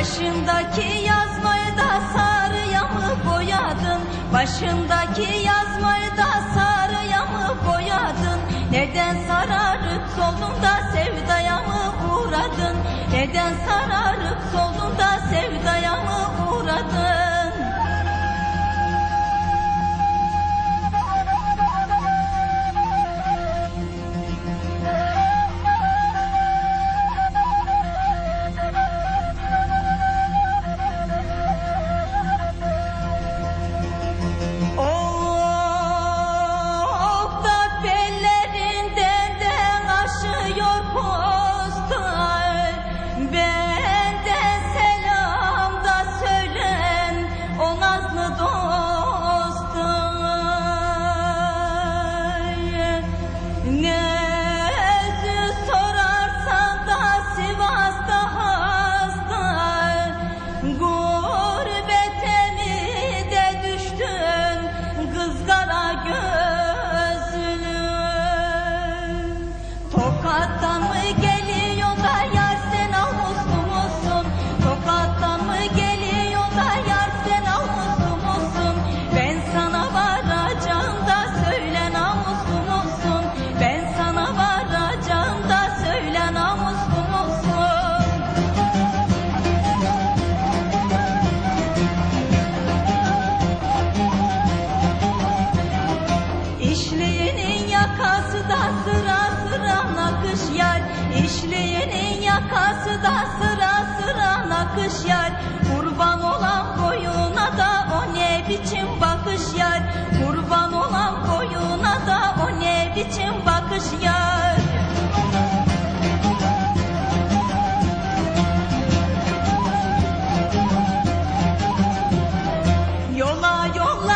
Başındaki yazmayı da sarıya mı boyadın? Başındaki yazmayı da sarıya mı boyadın? Neden sararıp solunda sevdaya mı uğradın? Neden sararıp solunda sevdaya 我懂 İşleyenin yakası da sıra sıra nakış yar. Kurban olan boyuna da o ne biçim bakış yar? Kurban olan boyuna da o ne biçim bakış yar? Yola yola